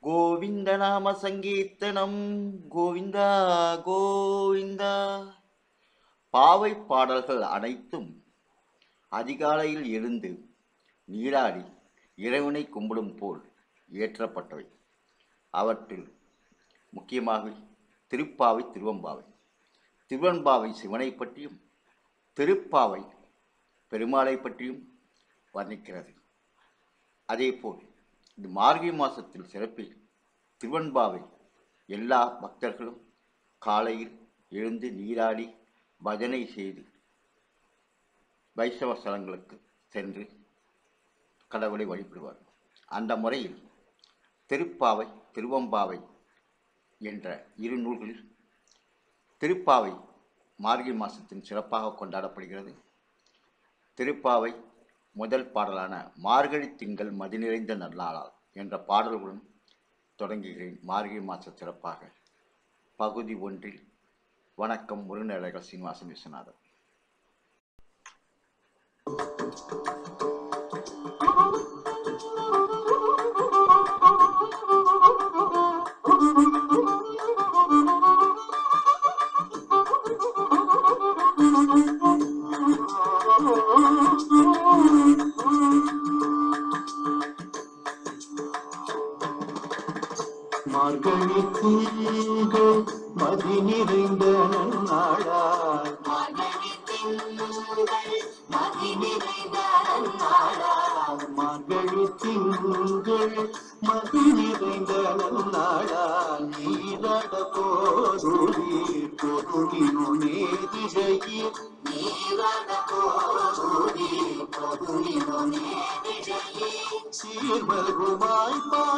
கோவிந்த நாம சங்கீர்த்தனம். கோவிந்தா கோவிந்தா. பாவை பாடல்கள் அனைத்தும் அதிகாலையில் எழுந்து நீராடி இறைவனை கும்பிடும் போல் இயற்றப்பட்டவை. அவற்றில் முக்கியமாக திருப்பாவை திருவம்பாவை. திருவன்பாவை சிவனை பற்றியும் திருப்பாவை பெருமாளை பற்றியும் வர்ணிக்கிறது. அதேபோல் இந்த மார்கழி மாதத்தில் சிறப்பில் திருவன்பாவை எல்லா பக்தர்களும் காலையில் எழுந்து நீராடி பஜனை செய்து வைஷ்ணவ ஸ்தலங்களுக்கு சென்று கடவுளை வழிபடுவார். அந்த முறையில் திருப்பாவை திருவம்பாவை என்ற இரு நூல்களில் திருப்பாவை மார்கழி மாதத்தின் சிறப்பாக கொண்டாடப்படுகிறது. திருப்பாவை முதல் பாடலான மார்கழி திங்கள் மதி நிறைந்த நல்லாளால் என்ற பாடல்களும் தொடங்குகிறேன். மார்கழி மாத சிறப்பாக. பகுதி ஒன்றில் வணக்கம் முருகநேழர்கள் சீனிவாசன் விஸ்வநாதன். மார்கழி திங்கள் மதி நிறைந்த நன்னாளாய் மார்கழி திங்கள் மதி நிறைந்த நன்னாளாய் நீரட போதுரி பொருளினு நேதிசையில் சீர்மகுமாய் பாடி சீர்மகுமாய்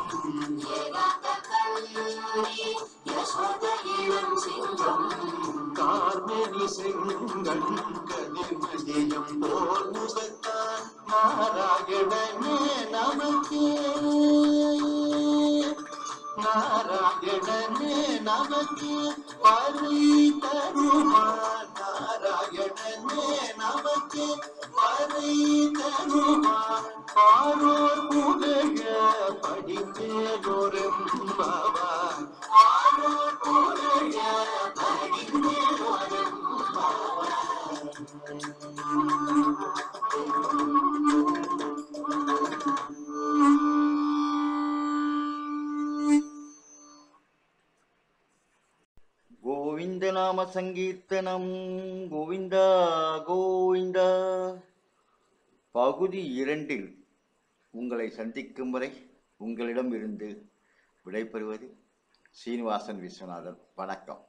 கார்மணி செங்கண் கதிர்மதியம் போல் முகத்தான் நாராயணனே நமக்கே. நாராயணனே நமக்கு. பரி தருமா நாராயணனே நமக்கு. பரி தருமார் ஆரோர் புகழ படித்தேனொரும் கோவிந்த நாம சங்கீர்த்தனம் கோவிந்தா கோவிந்தா. பகுதி இரண்டில் உங்களை சந்திக்கும் வரை உங்களிடம் இருந்து விடைபெறுவது சீனிவாசன் விஸ்வநாதன். வணக்கம்.